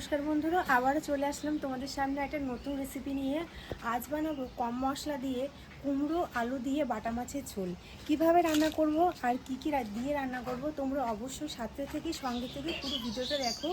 নমস্কার বন্ধুরা, আবারও চলে আসলাম তোমাদের সামনে একটা নতুন রেসিপি নিয়ে। আজ বানাবো কম মশলা দিয়ে কুমড়ো, আলু দিয়ে বাটা মাছের ঝোল। কীভাবে রান্না করব আর কি কি দিয়ে রান্না করব তোমরা অবশ্যই সাথে থেকে, সঙ্গে থেকে পুরো ভিডিওটা দেখো।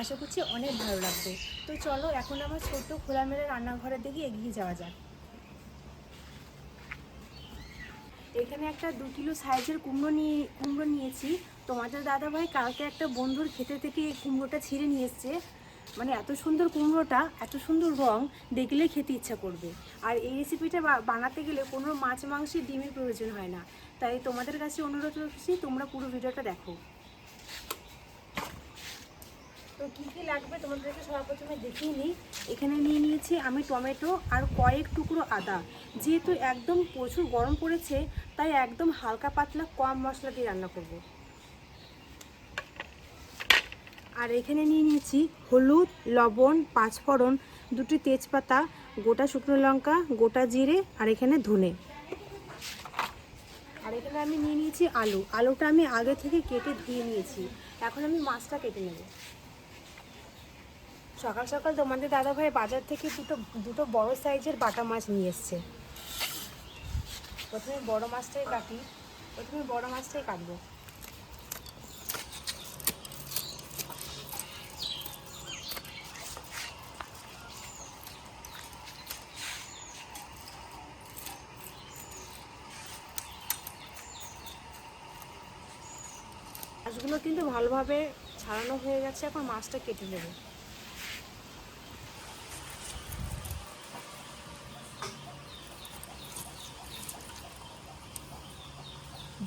আশা করছি অনেক ভালো লাগবে। তো চলো, এখন আমার ছোট্ট খোলামেলা রান্নাঘরের দিকে এগিয়ে যাওয়া যাক। এখানে একটা দু কিলো সাইজের কুমড়ো নিয়ে, কুমড়ো নিয়েছি। তোমাদের দাদাভাই কালকে একটা বন্ধুর খেতে থেকে কুমড়োটা ছিঁড়ে নিয়ে এসছে। মানে এত সুন্দর কুমড়োটা, এত সুন্দর রং দেখলে খেতে ইচ্ছা করবে। আর এই রেসিপিটা বানাতে গেলে কোনো মাছ মাংসের ডিমের প্রয়োজন হয় না। তাই তোমাদের কাছে অনুরোধ করছি তোমরা পুরো ভিডিওটা দেখো। তো কী কী লাগবে তোমাদেরকে সর্বপ্রথমে দেখিয়ে নিই। এখানে নিয়ে নিয়েছি আমি টমেটো আর কয়েক টুকরো আদা। যেহেতু একদম প্রচুর গরম পড়েছে, তাই একদম হালকা পাতলা কম মশলা দিয়ে রান্না করব। আর এখানে নিয়ে নিয়েছি হলুদ, লবণ, পাঁচফোড়ন, দুটি তেজপাতা, গোটা শুকনো লঙ্কা, গোটা জিরে আর এখানে ধনে। আর এখানে আমি নিয়ে নিয়েছি আলু। আলুটা আমি আগে থেকে কেটে ধুয়ে নিয়েছি। এখন আমি মাছটা কেটে নেব। সকাল সকাল তোমাদের দাদাভাই বাজার থেকে দুটো দুটো বড় সাইজের বাটা মাছ নিয়ে এসছে। প্রথমে বড় মাছটাই কাটি, প্রথমে বড় মাছটাই কাটবো মাছগুলো কিন্তু ভালোভাবে ছাড়ানো হয়ে গেছে, এখন মাছটা কেটে নেব।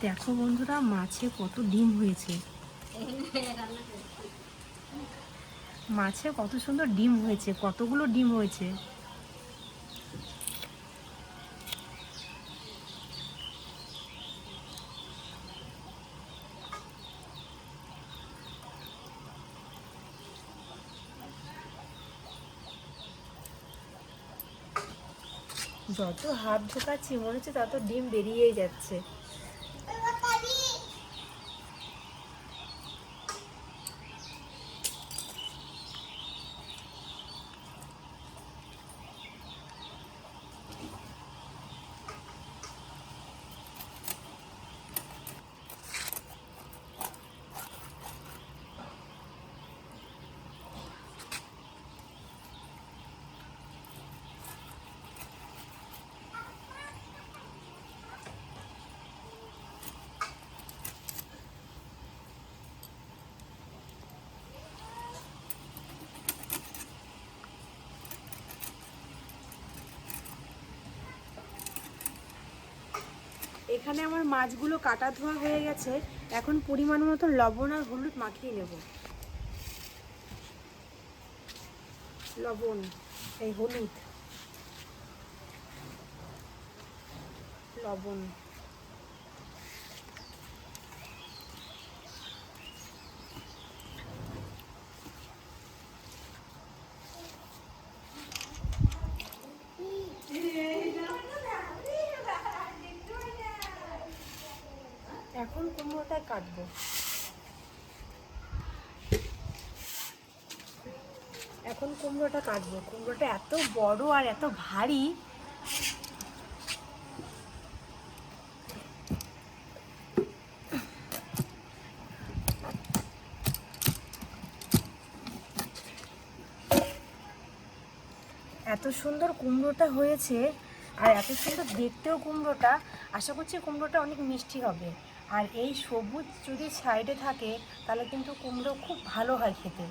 দেখো বন্ধুরা, মাছে কত ডিম হয়েছে। মাছে কত সুন্দর ডিম হয়েছে, কতগুলো ডিম হয়েছে। যত হাত ঢোকাচ্ছি মনে হচ্ছে তত ডিম বেরিয়েই যাচ্ছে। এখানে আমার মাছগুলো কাটা ধোয়া হয়ে গেছে। এখন পরিমাণ মতো লবণ আর হলুদ মাখিয়ে নেব। লবণ, এই হলুদ। লবণ এখন কুমড়োটা কাটবো এখন কুমড়োটা কাটবো। কুমড়োটা এত বড় আর এত ভারী। এত সুন্দর কুমড়োটা হয়েছে আর এত সুন্দর দেখতেও কুমড়োটা। আশা করছি কুমড়োটা অনেক মিষ্টি হবে। আর এই সবুজ যদি সাইডে থাকে, তাহলে কিন্তু কুমড়ো খুব ভালো হয় খেতে।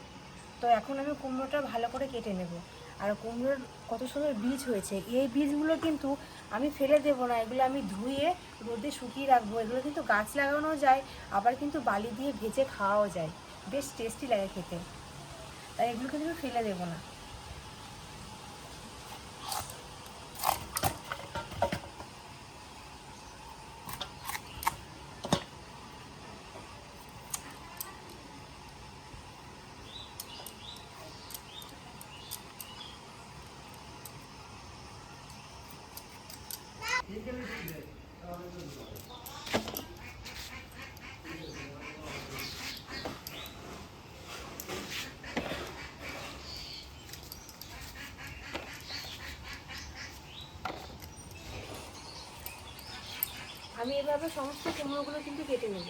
তো এখন আমি কুমড়োটা ভালো করে কেটে নেব। আর কুমড়োর কত সুন্দর বীজ হয়েছে। এই বীজগুলো কিন্তু আমি ফেলে দেবো না, এগুলো আমি ধুয়ে রোদে শুকিয়ে রাখব। এগুলো কিন্তু গাছ লাগানো যায়, আবার কিন্তু বালি দিয়ে ভেজে খাওয়াও যায়। বেশ টেস্টি লাগে খেতে। তাই এগুলো কিন্তু ফেলে দেবো না। আমি এভাবে সমস্ত কুমড়োগুলো কিন্তু কেটে নেব।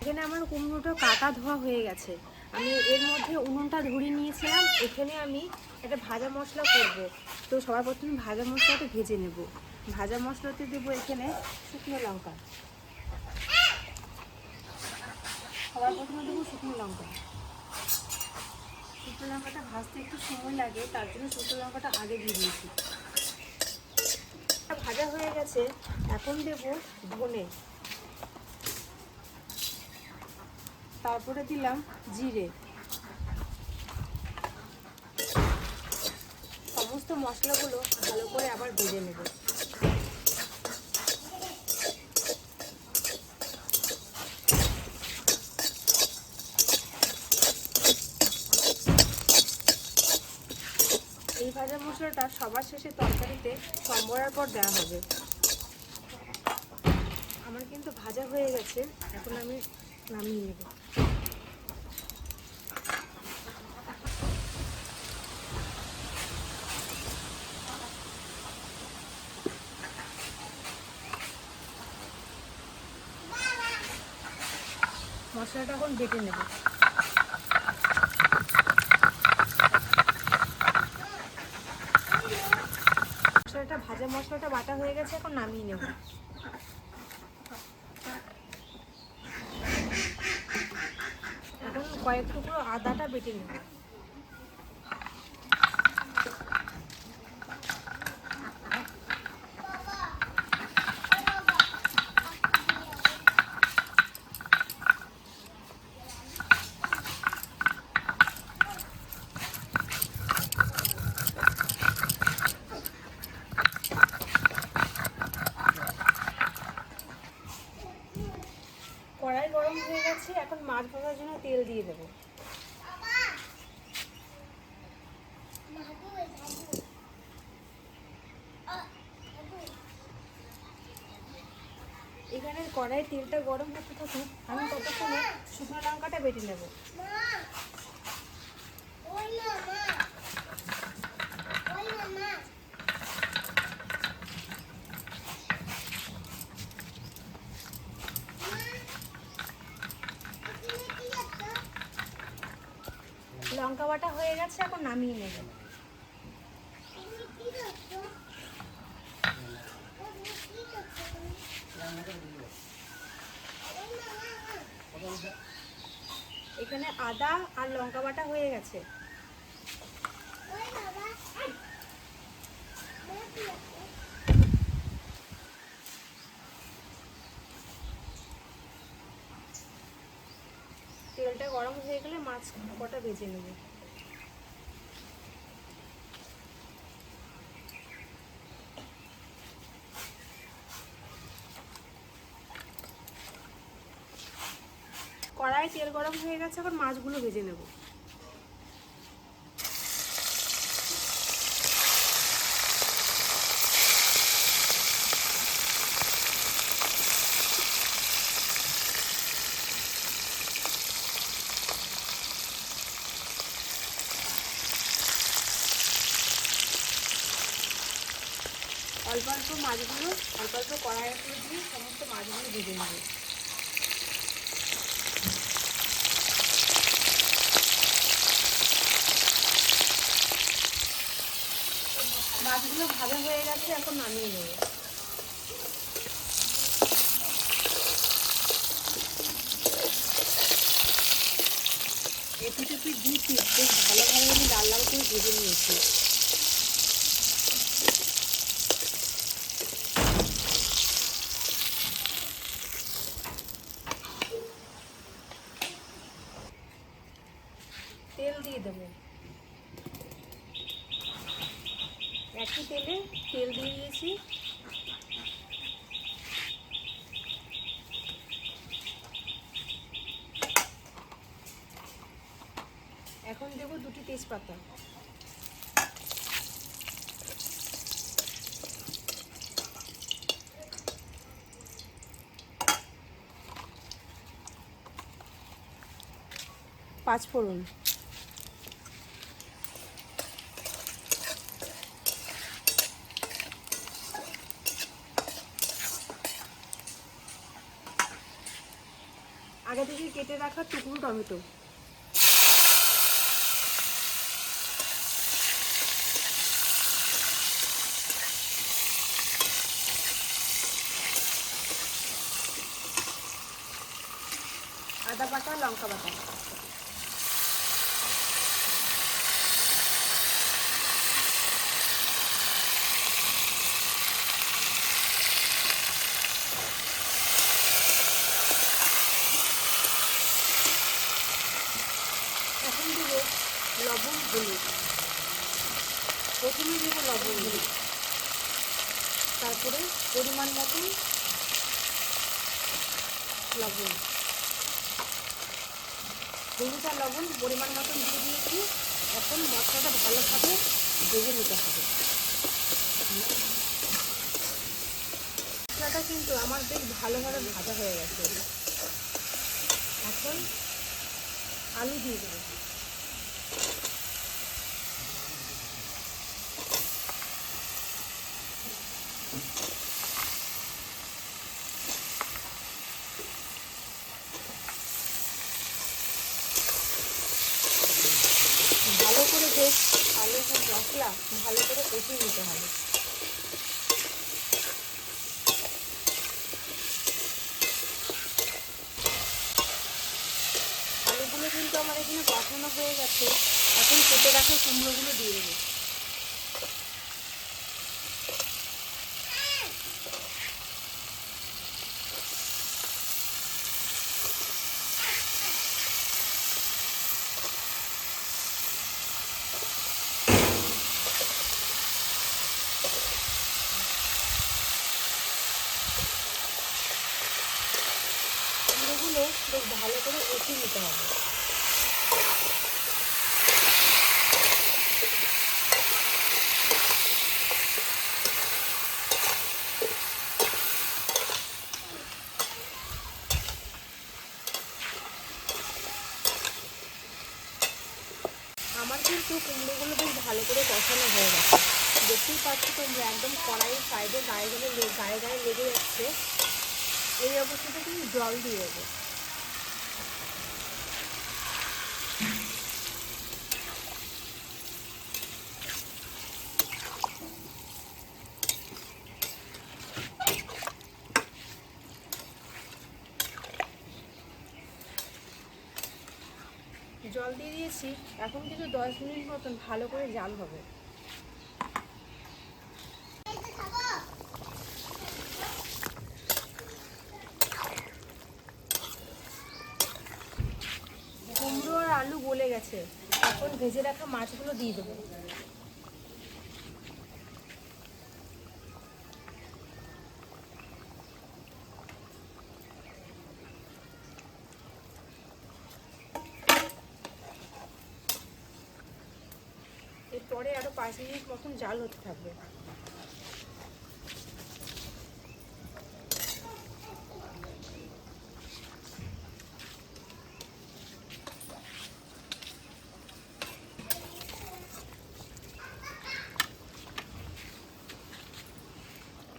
এখানে আমার কুমড়োটা কাটা ধোয়া হয়ে গেছে। আমি এর মধ্যে উনুনটা ধরিয়ে নিয়েছিলাম। এখানে আমি একটা ভাজা মশলা করব। তো সবার প্রথমে ভাজা মশলাটা ভেজে নেব। ভাজা মশলাতে দেবো এখানে শুকনো লঙ্কা। সবার প্রথমে দেবো শুকনো লঙ্কা শুকনো লঙ্কাটা ভাজতে একটু সময় লাগে তার জন্য শুকনো লঙ্কাটা আগে দিয়ে দিয়েছি ভাজা হয়ে গেছে এখন দেবো ধনে তারপরে দিলাম জিরে সমস্ত মশলাগুলো ভালো করে আবার ভেজে নেব। এই ভাজা মশলাটা সবার শেষে তরকারিতে সম্বরার পর দেওয়া হবে। আমার কিন্তু ভাজা হয়ে গেছে, এখন আমি নামিয়ে নেব। মশলাটা এখন বেটে নেব। মশলাটা ভাজা মশলাটা বাটা হয়ে গেছে, এখন নামিয়ে নেব। এখন কয়েক টুকরো আদাটা বেটে নেব কড়াই গরম হয়ে গেছে এখন মাছ ভাজার জন্য তেল দিয়ে দেবো। এখানে কড়াই তেলটা গরম করতে থাকুক আমি ততক্ষণে শুকনো লঙ্কাটা বেটে নেব। বাটা হয়ে গেছে, এখন নামিয়ে নেব। এখানে আদা আর লঙ্কা বাটা হয়ে গেছে। তেলটা গরম হয়ে গেলে মাছ কটা ভেজে নেব কড়াই তেল গরম হয়ে গেছে, এখন মাছগুলো ভেজে নেব। অল্প অল্প মাছগুলো, অল্প অল্প কড়াইয়ের করে দিয়ে সমস্ত মাছগুলো ভেজে নেব। মাছগুলো ভাজা হয়ে গেছে, এখন নামিয়ে নেব। এপিট দুই পিস বেশ ভালোভাবে আমি ডাল লাল করে ভেজে নিয়েছি। একটু তেলে তেল দিয়ে দিয়েছি। এখন দেব দুটি তেজপাতা। পাঁচফোড়ন। আগে থেকে কেটে রাখা টুকরো টমেটো। আদা বাটা লঙ্কা বাটা এখন দেবো লবণ হলুদ প্রথমে দেবো লবণ হলুদ তারপরে পরিমাণ মতন লবণ হলুদ আর লবণ পরিমাণ মতন দিয়ে দিয়েছি এখন মশলাটা ভালোভাবে ভেজে নিতে হবে মশলাটা কিন্তু আমার বেশ ভালোভাবে ভাজা হয়ে গেছে। এখন আলু দিয়ে দেবো ভালো করে যে আলু মশলা ভালো করে কষিয়ে নিতে হবে। আলুগুলো কিন্তু আমার এখানে পাঠানো হয়ে গেছে। এখন কেটে রাখা কুমড়োগুলো দিয়ে দেবো কুমড়োগুলো বেশ ভালো করে কষিয়ে নিতে হবে আমার কিন্তু কুমড়োগুলো বেশ ভালো করে কষানো হয়ে গেছে। দেখতেই পাচ্ছি তোমরা একদম কড়াইয়ের সাইডে গায়ে গেলে গায়ে গায়ে লেগে যাচ্ছে। এই অবস্থাতে কিন্তু জল দিয়ে দেবো জল দিয়ে দিয়েছি এখন কিন্তু দশ মিনিট মতন ভালো করে জাল হবে। কুমড়ো আর আলু গলে গেছে। এখন ভেজে রাখা মাছগুলো দিয়ে দেবো। এরপরে আরও পাঁচ মিনিট মতন জাল হতে থাকবে।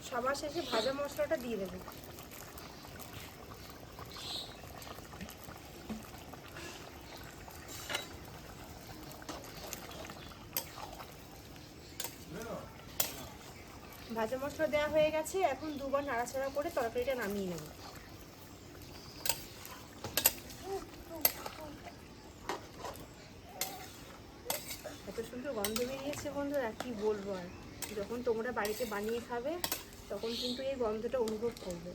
সবার শেষে ভাজা মশলাটা দিয়ে দেবো। ভাজা মশলা দেওয়া হয়ে গেছে, এখন দুবার নাড়াচাড়া করে তরকারিটা নামিয়ে নেব। এত সুন্দর গন্ধ বেরিয়েছে বন্ধুরা, কি বলব আর? যখন তোমরা বাড়িতে বানিয়ে খাবে, তখন কিন্তু এই গন্ধটা অনুভব করবে।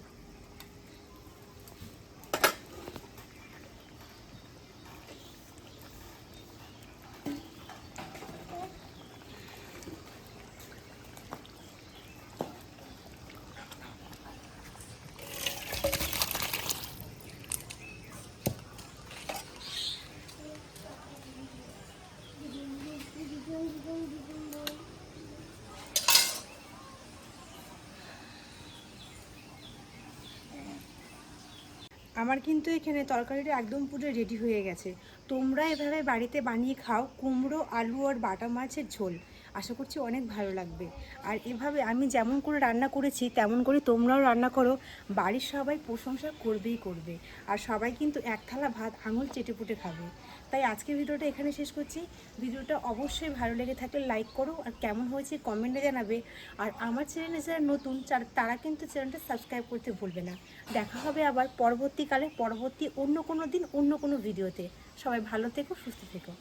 আমার কিন্তু এখানে তরকারিটা একদম পুরো রেডি হয়ে গেছে। তোমরা এভাবে বাড়িতে বানিয়ে খাও কুমড়ো, আলু আর বাটা মাছের ঝোল। আশা করছি অনেক ভালো লাগবে। আর এভাবে আমি যেমন করে রান্না করেছি, তেমন করে তোমরাও রান্না করো। বাড়ির সবাই প্রশংসা করবেই করবে। আর সবাই কিন্তু এক থালা ভাত, আঙুল চেটেপুটে খাবে। তাই আজকের ভিডিওটা এখানে শেষ করছি। ভিডিওটা অবশ্যই ভালো লেগে থাকলে লাইক করো আর কেমন হয়েছে কমেন্টে জানাবে। আর আমার চ্যানেলে যারা নতুন তারা কিন্তু চ্যানেলটা সাবস্ক্রাইব করতে ভুলবে না। দেখা হবে আবার পরবর্তীকালে, পরবর্তী অন্য কোনো দিন, অন্য কোনো ভিডিওতে সবাই ভালো থেকো, সুস্থ থেকো।